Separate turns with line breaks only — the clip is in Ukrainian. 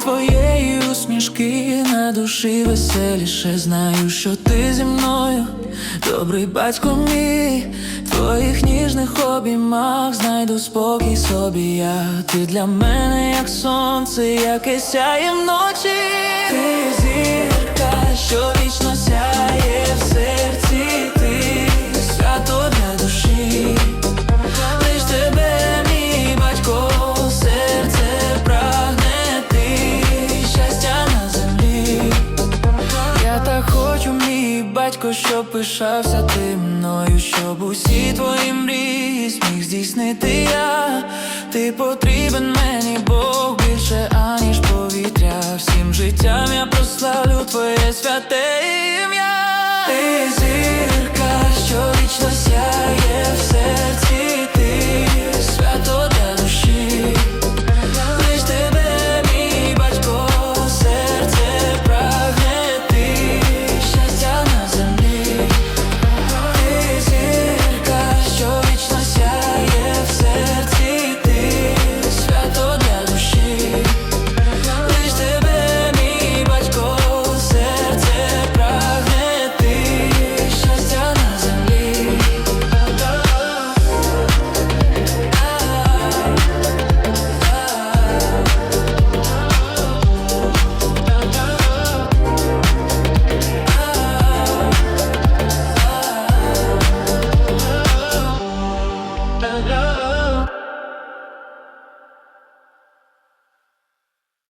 твоєї усмішки на душі веселіше знаю, що ти зі мною, добрий батько мій, в твоїх ніжних обіймах знайду спокій собі я. Ти для мене, як сонце, яке сяє вночі. Батько, що пишався ти мною, щоб усі твої мрії зміг здійснити я. Ти потрібен мені, Бог більше, аніж повітря. Всім життям я прославлю твоє святе ім'я.